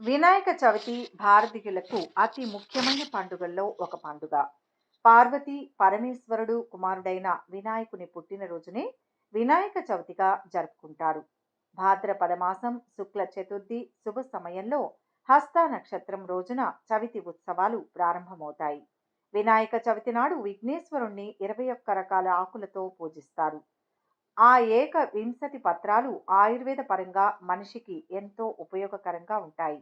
వినాయక చవితి భారతీయులకు అతి ముఖ్యమైన పండుగల్లో ఒక పండుగ. పార్వతి పరమేశ్వరుడు కుమారుడైన వినాయకుని పుట్టినరోజునే వినాయక చవితిగా జరుపుకుంటారు. భాద్రపద మాసం శుక్ల చతుర్థి శుభ సమయంలో హస్త నక్షత్రం రోజున చవితి ఉత్సవాలు ప్రారంభమవుతాయి. వినాయక చవితి నాడు విఘ్నేశ్వరుణ్ణి ఇరవై ఒక్క రకాల ఆకులతో పూజిస్తారు. ఆ ఏక వింశతి పత్రాలు ఆయుర్వేద పరంగా మనిషికి ఎంతో ఉపయోగకరంగా ఉంటాయి.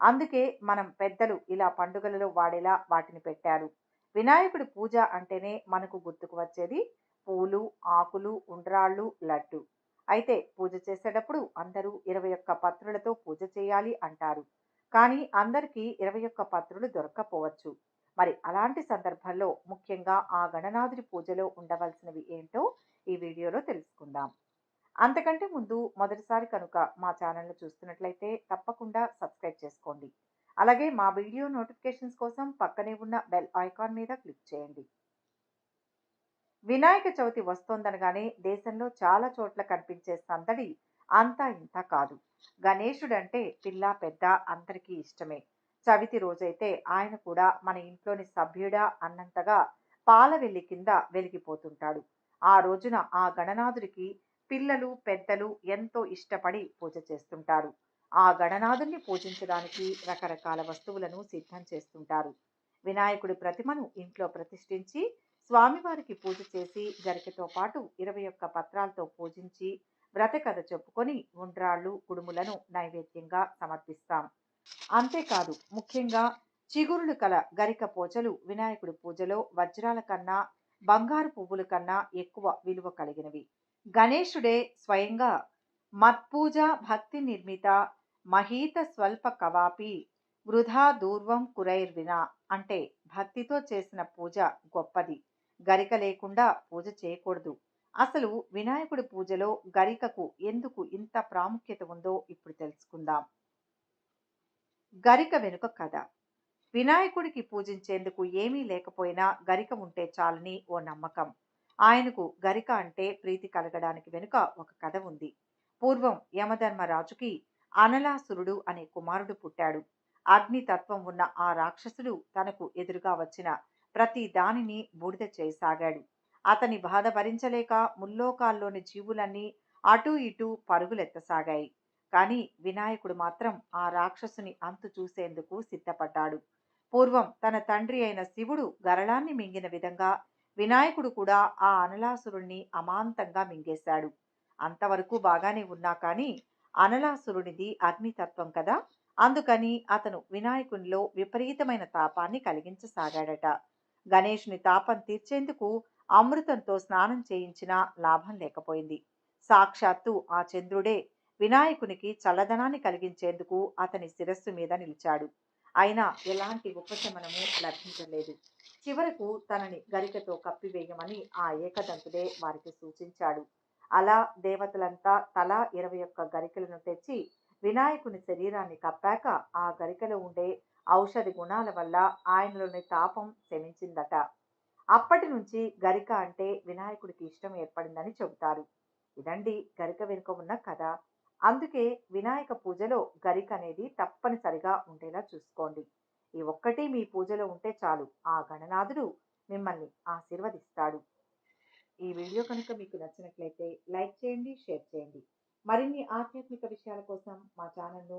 అందుకే మనం పెద్దలు ఇలా పండుగలలో వాడేలా వాటిని పెట్టారు. వినాయకుడి పూజ అంటేనే మనకు గుర్తుకు వచ్చేది పూలు ఆకులు ఉండ్రాళ్ళు లడ్డు. అయితే పూజ చేసేటప్పుడు అందరూ ఇరవై ఒక్క పత్రులతో పూజ చేయాలి అంటారు. కానీ అందరికీ ఇరవై ఒక్క పత్రులు దొరక్కపోవచ్చు. మరి అలాంటి సందర్భాల్లో ముఖ్యంగా ఆ గణనాథుడి పూజలో ఉండవలసినవి ఏంటో ఈ వీడియోలో తెలుసుకుందాం. అంతకంటే ముందు మొదటిసారి కనుక మా ఛానల్ను చూస్తున్నట్లయితే తప్పకుండా సబ్స్క్రైబ్ చేసుకోండి. అలాగే మా వీడియో నోటిఫికేషన్స్ కోసం పక్కనే ఉన్న బెల్ ఐకాన్ మీద క్లిక్ చేయండి. వినాయక చవితి వస్తోందనగానే దేశంలో చాలా చోట్ల కనిపించే సందడి అంతా ఇంత కాదు. గణేశుడంటే పిల్ల పెద్ద అందరికీ ఇష్టమే. చవితి రోజైతే ఆయన కూడా మన ఇంట్లోని సభ్యుడా అన్నంతగా పాల వెల్లి కింద వెలిగిపోతుంటాడు. ఆ రోజున ఆ గణనాథుడికి పిల్లలు పెద్దలు ఎంతో ఇష్టపడి పూజ చేస్తుంటారు. ఆ గణనాథుడిని పూజించడానికి రకరకాల వస్తువులను సిద్ధం చేస్తుంటారు. వినాయకుడి ప్రతిమను ఇంట్లో ప్రతిష్ఠించి స్వామివారికి పూజ చేసి గరికతో పాటు ఇరవై ఒక్క పత్రాలతో పూజించి వ్రతకథ చెప్పుకొని ఉండ్రాళ్ళు కుడుములను నైవేద్యంగా సమర్పిస్తాం. అంతేకాదు ముఖ్యంగా చిగురులు కల గరిక పూజలు వినాయకుడి పూజలో వజ్రాల కన్నా బంగారు పువ్వుల కన్నా ఎక్కువ విలువ కలిగినవి. గణేశుడే స్వయంగా మత్పూజ భక్తి నిర్మిత మహీత స్వల్ప కవాపి వృధా దూర్వం కురైర్వినా అంటే భక్తితో చేసిన పూజ గొప్పది. గరిక లేకుండా పూజ చేయకూడదు. అసలు వినాయకుడి పూజలో గరికకు ఎందుకు ఇంత ప్రాముఖ్యత ఉందో ఇప్పుడు తెలుసుకుందాం. గరిక వెనుక కథ. వినాయకుడికి పూజించేందుకు ఏమీ లేకపోయినా గరిక ఉంటే చాలని ఓ నమ్మకం. ఆయనకు గరిక అంటే ప్రీతి కలగడానికి వెనుక ఒక కథ ఉంది. పూర్వం యమధర్మరాజుకి అనలాసురుడు అనే కుమారుడు పుట్టాడు. అగ్నితత్వం ఉన్న ఆ రాక్షసుడు తనకు ఎదురుగా వచ్చిన ప్రతి దానిని బూడిద చేయసాగాడు. అతని బాధ భరించలేక ముల్లోకాల్లోని జీవులన్నీ అటూ ఇటూ పరుగులెత్తసాగాయి. కానీ వినాయకుడు మాత్రం ఆ రాక్షసుని అంతు చూసేందుకు సిద్ధపడ్డాడు. పూర్వం తన తండ్రి అయిన శివుడు గరళాన్ని మింగిన విధంగా వినాయకుడు కూడా ఆ అనలాసురుణ్ణి అమాంతంగా మింగేశాడు. అంతవరకు బాగానే ఉన్నా కానీ అనలాసురునిది అగ్నితత్వం కదా! అందుకని అతను వినాయకునిలో విపరీతమైన తాపాన్ని కలిగించసాగాడట. గణేషుని తాపం తీర్చేందుకు అమృతంతో స్నానం చేయించినా లాభం లేకపోయింది. సాక్షాత్తు ఆ చంద్రుడే వినాయకునికి చల్లదనాన్ని కలిగించేందుకు అతని శిరస్సు మీద నిలిచాడు. అయినా ఎలాంటి ఉపశమనము లభించలేదు. చివరకు తనని గరికతో కప్పివేయమని ఆ ఏకదంతుడే వారికి సూచించాడు. అలా దేవతలంతా తలా ఇరవై ఒక్క గరికలను తెచ్చి వినాయకుని శరీరాన్ని కప్పాక ఆ గరికలో ఉండే ఔషధి గుణాల వల్ల ఆయనలోని తాపం శమించిందట. అప్పటి నుంచి గరిక అంటే వినాయకుడికి ఇష్టం ఏర్పడిందని చెబుతారు. ఇదండి గరిక వెనుక ఉన్న కథ. అందుకే వినాయక పూజలో గరిక అనేది తప్పనిసరిగా ఉండేలా చూసుకోండి. ఈ ఒక్కటి మీ పూజలో ఉంటే చాలు. ఆ గణనాథుడు మిమ్మల్ని ఆశీర్వదిస్తాడు. ఈ వీడియో కనుక మీకు నచ్చినట్లయితే లైక్ చేయండి షేర్ చేయండి. మరిన్ని ఆధ్యాత్మిక విషయాల కోసం మా ఛానల్ను